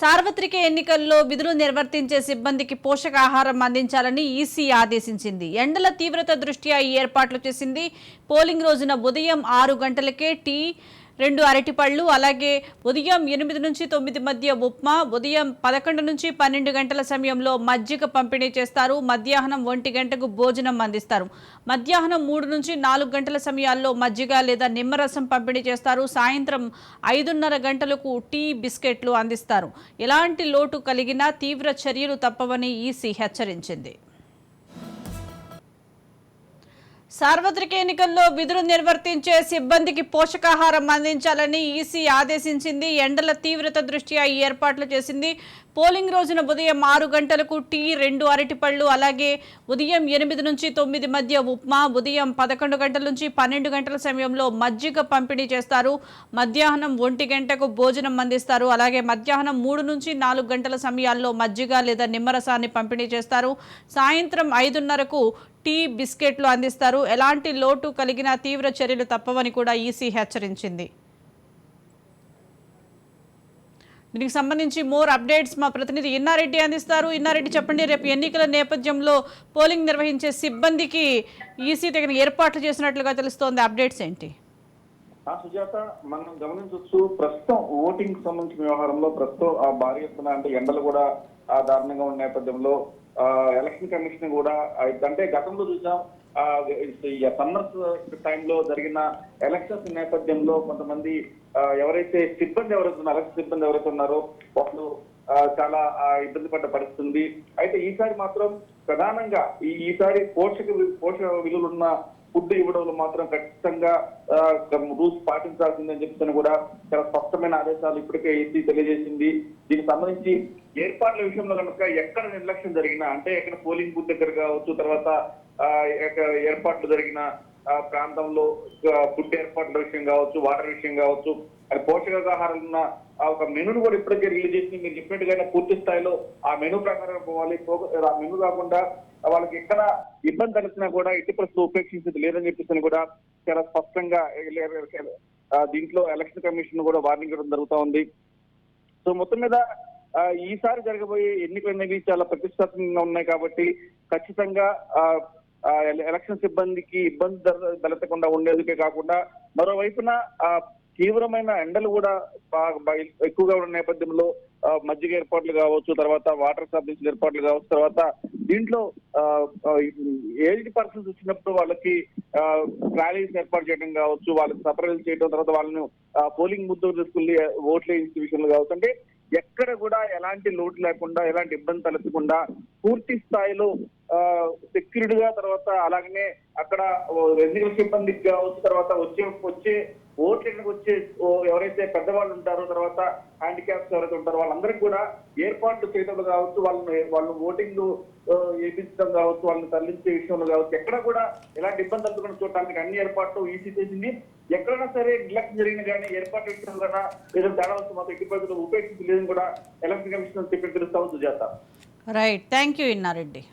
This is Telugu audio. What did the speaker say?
సార్వత్రిక ఎన్నికల్లో విధులు నిర్వర్తించే సిబ్బందికి పోషకాహారం అందించాలని ఈసీ ఆదేశించింది. ఎండల తీవ్రత దృష్ట్యా ఈ ఏర్పాట్లు చేసింది. పోలింగ్ రోజున ఉదయం ఆరు గంటలకే టీ రెండు అరటిపళ్ళు అలాగే ఉదయం ఎనిమిది నుంచి తొమ్మిది మధ్య ఉప్మా ఉదయం పదకొండు నుంచి పన్నెండు గంటల సమయంలో మజ్జిగ పంపిణీ చేస్తారు. మధ్యాహ్నం ఒంటి గంటకు భోజనం అందిస్తారు. మధ్యాహ్నం మూడు నుంచి నాలుగు గంటల సమయాల్లో మజ్జిగ లేదా నిమ్మరసం పంపిణీ చేస్తారు. సాయంత్రం ఐదున్నర గంటలకు టీ బిస్కెట్లు అందిస్తారు. ఎలాంటి లోటు కలిగినా తీవ్ర చర్యలు తప్పవని ఈసీ హెచ్చరించింది. సార్వత్రిక ఎన్నికల్లో విధులు నిర్వర్తించే సిబ్బందికి పోషకాహారం అందించాలని ఈసీ ఆదేశించింది. ఎండల తీవ్రత దృష్ట్యా ఈ ఏర్పాట్లు చేసింది. పోలింగ్ రోజున ఉదయం ఆరు గంటలకు టీ రెండు అరటిపళ్ళు అలాగే ఉదయం ఎనిమిది నుంచి తొమ్మిది మధ్య ఉప్మా ఉదయం పదకొండు గంటల నుంచి పన్నెండు గంటల సమయంలో మజ్జిగ పంపిణీ చేస్తారు. మధ్యాహ్నం ఒంటి గంటకు భోజనం అందిస్తారు. అలాగే మధ్యాహ్నం మూడు నుంచి నాలుగు గంటల సమయాల్లో మజ్జిగ లేదా నిమ్మరసాన్ని పంపిణీ చేస్తారు. సాయంత్రం ఐదున్నరకు టీ బిస్కెట్లు అందిస్తారు. ఎలాంటి లోటు కలిగిన తీవ్ర చర్యలు తప్పవని కూడా ఈసీ హెచ్చరించింది. దీనికి సంబంధించి మోర్ అప్డేట్స్ మా ప్రతినిధి ఇన్నారెడ్డి అందిస్తారు. ఇన్నారెడ్డి చెప్పండి రేపు ఎన్నికల నేపథ్యంలో పోలింగ్ నిర్వహించే సిబ్బందికి ఈసీ తగిన ఏర్పాట్లు చేసినట్లుగా తెలుస్తోంది. అప్డేట్స్ ఏంటి? సుజాత మనం గమనించవచ్చు ప్రస్తుతం ఓటింగ్ సంబంధించిన వ్యవహారంలో ప్రస్తుతం ఆ భారీ ఎత్తున అంటే ఎండలు కూడా ఆ దారుణంగా ఉన్న నేపథ్యంలో ఎలక్షన్ కమిషన్ కూడా అంటే గతంలో చూసాం సమ్మర్స్ టైంలో జరిగిన ఎలక్షన్స్ నేపథ్యంలో కొంతమంది ఎవరైతే సిబ్బంది ఎవరైతే ఉన్నారో ఎలక్షన్ సిబ్బంది ఎవరైతే ఉన్నారో వాళ్ళు చాలా ఇబ్బంది పడ్డ పరిస్థితుంది. అయితే ఈసారి మాత్రం ప్రధానంగా ఈసారి పోషక పోషక విలువలు ఉన్న ఫుడ్ ఇవ్వడంలో మాత్రం ఖచ్చితంగా రూల్స్ పాటించాల్సిందని చెప్తున్న కూడా చాలా స్పష్టమైన ఆదేశాలు ఇప్పటికే ఏసీ తెలియజేసింది. దీనికి సంబంధించి ఏర్పాట్ల విషయంలో కనుక ఎక్కడ నిర్లక్ష్యం జరిగినా అంటే ఎక్కడ పోలింగ్ బూత్ దగ్గర కావచ్చు తర్వాత ఆ, ఏర్పాట్లు జరిగిన ప్రాంతంలో ఫుడ్ ఏర్పాట్ల విషయం కావచ్చు వాటర్ విషయం కావచ్చు అది పోషకాహారాలు ఉన్న ఆ ఒక మెనూను కూడా ఇప్పటికే రిలీజ్ చేసి మీరు చెప్పినట్టుగానే పూర్తి స్థాయిలో ఆ మెనూ ప్రకారం పోవాలి. ఆ మెనూ కాకుండా వాళ్ళకి ఎక్కడ ఇబ్బంది తలెత్తినా కూడా ఎట్టి పరిస్థితులు ఉపేక్షించేది లేదని చెప్పేసి కూడా చాలా స్పష్టంగా దీంట్లో ఎలక్షన్ కమిషన్ కూడా వార్నింగ్ ఇవ్వడం జరుగుతూ ఉంది. సో మొత్తం మీద ఈసారి జరగబోయే ఎన్నికలు అనేవి చాలా ప్రతిష్టాత్మకంగా ఉన్నాయి కాబట్టి ఖచ్చితంగా ఎలక్షన్ సిబ్బందికి ఇబ్బంది తలెత్తకుండా ఉండేందుకే కాకుండా మరోవైపున తీవ్రమైన ఎండలు కూడా బాగా ఎక్కువగా ఉన్న నేపథ్యంలో మజ్జిగ ఏర్పాట్లు కావచ్చు తర్వాత వాటర్ సర్వీస్ ఏర్పాట్లు కావచ్చు తర్వాత దీంట్లో ఏజ్డ్ పర్సన్స్ వచ్చినప్పుడు వాళ్ళకి ర్యాలీస్ ఏర్పాటు చేయడం కావచ్చు వాళ్ళకి సపరేట్ చేయడం తర్వాత వాళ్ళని పోలింగ్ ముద్దు తీసుకుని ఓట్ల ఇన్స్టిట్యూషన్లు కావచ్చు. అంటే ఎక్కడ కూడా ఎలాంటి లోటు లేకుండా ఎలాంటి ఇబ్బంది తలెత్తకుండా పూర్తి స్థాయిలో సెక్యూరిటీ గా తర్వాత అలాగనే అక్కడ ఎన్నికల సిబ్బందికి కావచ్చు తర్వాత వచ్చే వచ్చే ఓట్లకు వచ్చే ఎవరైతే పెద్దవాళ్ళు ఉంటారో తర్వాత హ్యాండిక్యాప్స్ ఎవరైతే ఉంటారో వాళ్ళందరికీ కూడా ఏర్పాట్లు చేయడం కావచ్చు వాళ్ళని వాళ్ళు ఓటింగ్ వేయించడం కావచ్చు వాళ్ళని తరలించే విషయంలో కావచ్చు ఎక్కడ కూడా ఎలాంటి ఇబ్బంది తప్పకుండా చూడటానికి అన్ని ఏర్పాట్లు ఈసీ చేసింది. ఎక్కడైనా సరే నిర్లక్ష్యం జరిగిన కానీ ఏర్పాట్లు విషయంలో కూడా ఏదో తేడా వస్తే మాత్రం ఎట్టి పరిస్థితుల్లో ఉపేక్షించలేదని కూడా ఎలక్షన్ కమిషన్ చెప్పిన తెలుస్తా ఉంది Sujatha. Right thank you Innareddy